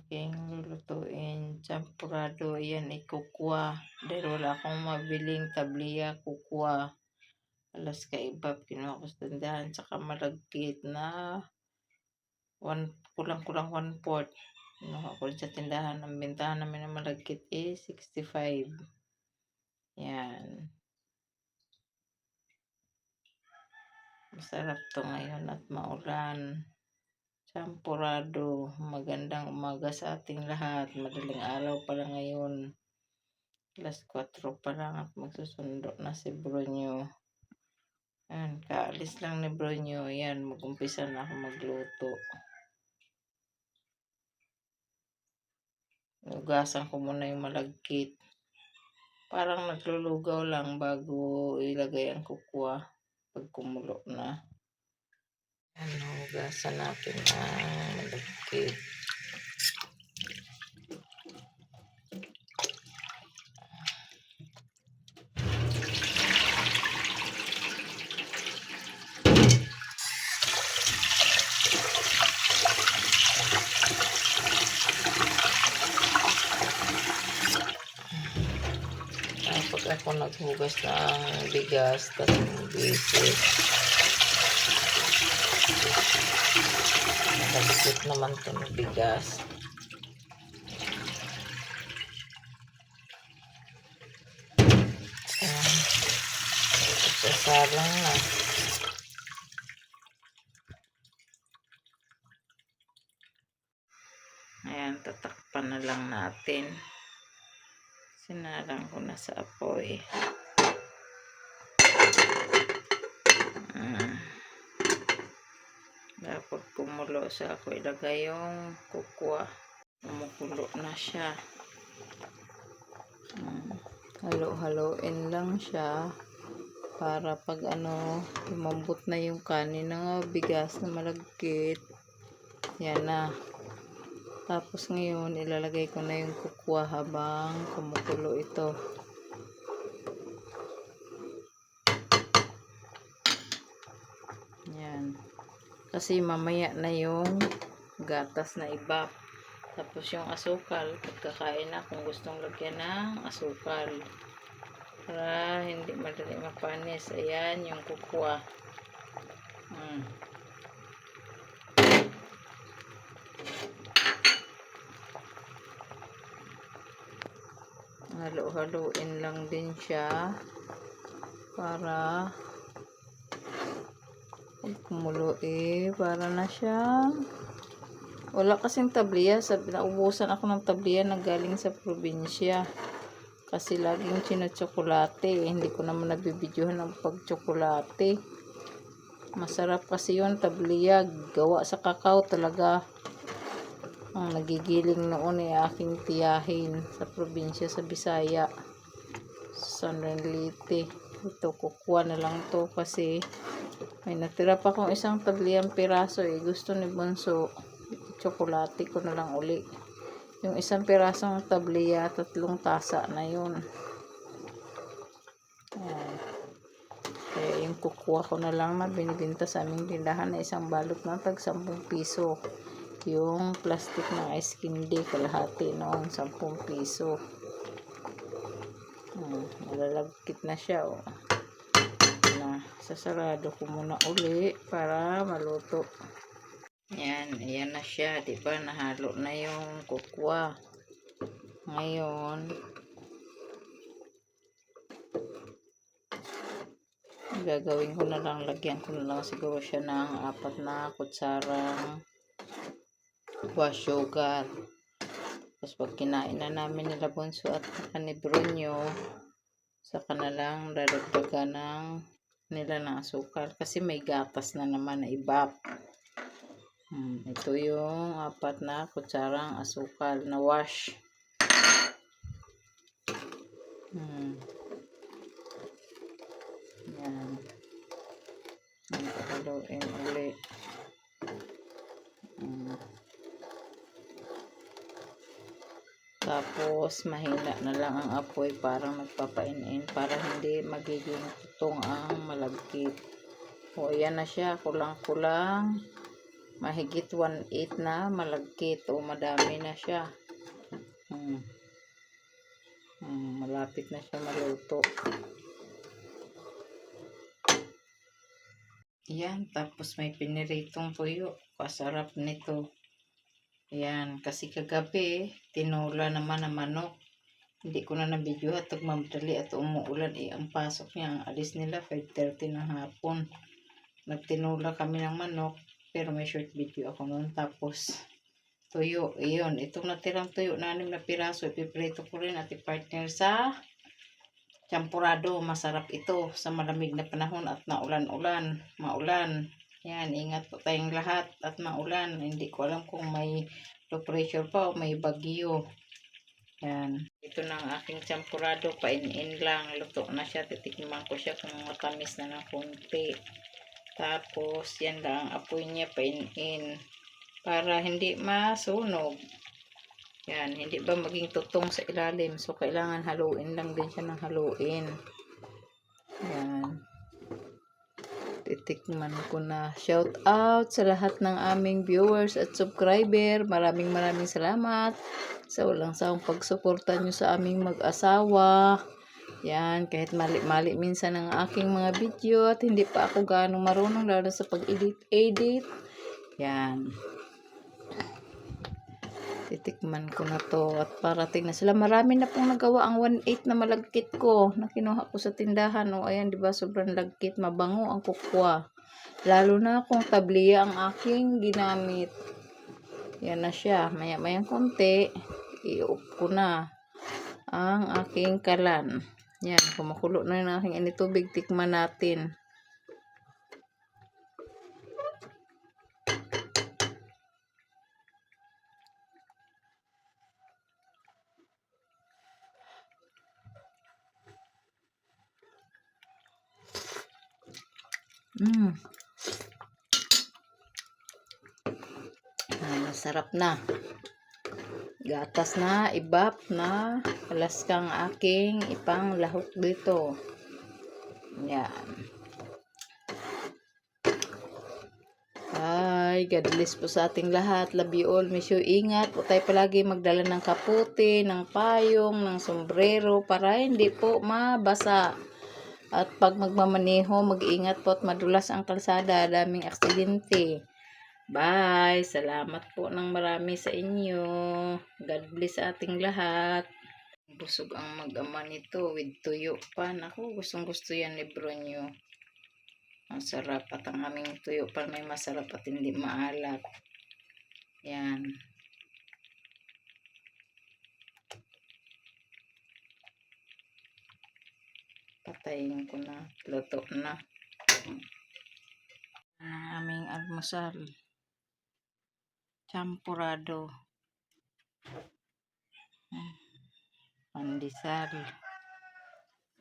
aking lulutuin. Champurado. Ayan, ikukwa. Dahil wala akong mabiling tabliya, kukwa. Alas kaibab, kinuha ko sa tindahan. Tsaka malagkit na one, kulang-kulang one fourth. Kinuha ko sa tindahan. Ang bentahan namin ng malagkit is 65. Yan. Masarap to ngayon at maulan. Champurado. Magandang umaga sa ating lahat. Madaling araw pa lang ngayon. Alas 4 pa lang at magsusundo na si Brunyo. Ayan, kaalis lang ni Brunyo. Ayan, mag-umpisa na ako magluto. Ugasan ko muna yung malagkit. Parang naglulugaw lang bago ilagay ang kukwa pag kumulo na. Ano, ugasan natin ang malagkit. Ako naghugas ng bigas, tatlong beses. Nakabikit naman ito ng bigas. Ayan. Sasalang na. Ayan, tatakpan na lang natin. Sinarang ko na sa apoy. Dapat kumulo sa ako ilagay yung kukwa. Kumukulo na siya. Mm. Halo-haloin lang siya para pag ano, lumambot na yung kanin ng bigas na malagkit. Yan na. Tapos ngayon, ilalagay ko na yung kukwa habang kumukulo ito. Yan. Kasi mamaya na yung gatas na iba. Tapos yung asukal, pagkakain na kung gustong lagyan ng asukal. Para hindi madali mapanis. Ayan, yung kukwa. Hmm. halo-haloin lang din siya para pag kumulo eh para na siya. Wala kasing tabliya. Sabi naubusan ako ng tabliya na galing sa probinsya. Kasi laging sinotsokolate eh. hindi ko naman nabibidyohan ng pagtsokolate. Masarap kasi yun tabliya. Gawa sa kakao talaga. Ang nagigiling noon ay aking tiyahin sa probinsya sa Bisaya. San Enrique ito kukuha na lang to kasi may natira pa kong isang tabliyang piraso eh. Gusto ni Bonso tsokolate ko na lang uli. Yung isang pirasong tabliya tatlong tasa na yun. Ayan. kaya yung kukuha ko na lang na binibinta sa aming tindahan na isang balot na tag 10 piso. Yung plastic ng ice candy kalahati noon 10 piso. Hmm, malalagkit na siya oh. Na sasarado ko muna uli para maluto. Yan, ayan na siya diba nahalo na yung kukwa. Ngayon gagawin ko na lang lagyan ko na lang siguro siya ng apat na kutsarang wash sugar. Tapos pag kinain na namin nila Bonso at ni Brunyo, saka na lang dadagdagan ng nila ng asukal. Kasi may gatas na naman na ibap. Hmm, ito yung apat na kutsarang asukal na wash. Hmm. Yan. Ang haluin ulit. Hmm. Tapos, mahina na lang ang apoy para magpapainin para hindi magiging tutong ang malagkit. O, ayan na siya. Kulang-kulang. mahigit 1.8 na malagkit o madami na siya. Hmm. Hmm, malapit na siya maluto. Yan, tapos may piniritong tuyo. Pasarap nito. Yan, kasi kagabi, tinula naman ang manok. Hindi ko na nabidyo at magmadali at umuulan. Eh, ang pasok niya, ang alis nila 5.30 ng hapon. Nagtinula kami ng manok, pero may short video ako noon. Tapos, tuyo, iyon. Itong natirang tuyo na anim na piraso, ipiprito ko rin at i-partner sa champurado. Masarap ito sa malamig na panahon at naulan-ulan. Maulan. Yan, ingat po tayong lahat at maulan. Hindi ko alam kung may low pressure pa o may bagyo. Yan. Ito na ang aking champurado. Pain-in lang. Luto na siya. Titikman ko siya kung matamis na ng konti. Tapos, yan lang ang apoy niya. Pain-in. Para hindi masunog. Yan. Hindi ba maging tutong sa ilalim. So, kailangan haluin lang din siya ng haluin. Yan. Titikman ko na. Shout out sa lahat ng aming viewers at subscriber. Maraming maraming salamat sa walang sawang pagsuporta nyo sa aming mag-asawa. Yan, kahit mali-mali minsan ang aking mga video at hindi pa ako ganong marunong lalo sa pag-edit-edit. Yan. Titikman ko na to at parating na sila. Marami na pong nagawa ang 1.8 na malagkit ko na kinuha ko sa tindahan. O ayan, di ba sobrang lagkit, mabango ang kukwa. Lalo na kung tabliya ang aking ginamit. Yan na siya. Maya-mayang konti, i-up ko na ang aking kalan. Yan, kumukulo na yung aking initubig. Tikman natin. Mm. Ah, masarap na. Gatas na, ibap na, alas kang aking ipang lahok dito. Yan. Ay, God bless po sa ating lahat. Love you all. Miss you. Ingat po tayo palagi magdala ng kaputi, ng payong, ng sombrero para hindi po mabasa. At pag magmamaneho, mag-ingat po at madulas ang kalsada. Daming aksidente. Bye! Salamat po ng marami sa inyo. God bless sa ating lahat. Busog ang mag-ama nito with tuyo pa. Naku, gustong gusto yan ni Bronyo. Ang sarap at ang aming tuyo pa may masarap at hindi maalat. Yan. Patayin ko na. Luto na. Ang aming almusal. Champurado. Pandesal.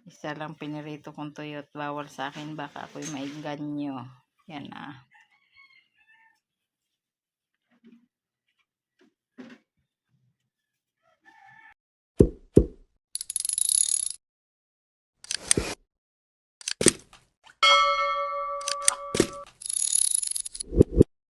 Isa lang pinirito kong tuyo at bawal sa akin baka ako'y maiganyo. Yan ah.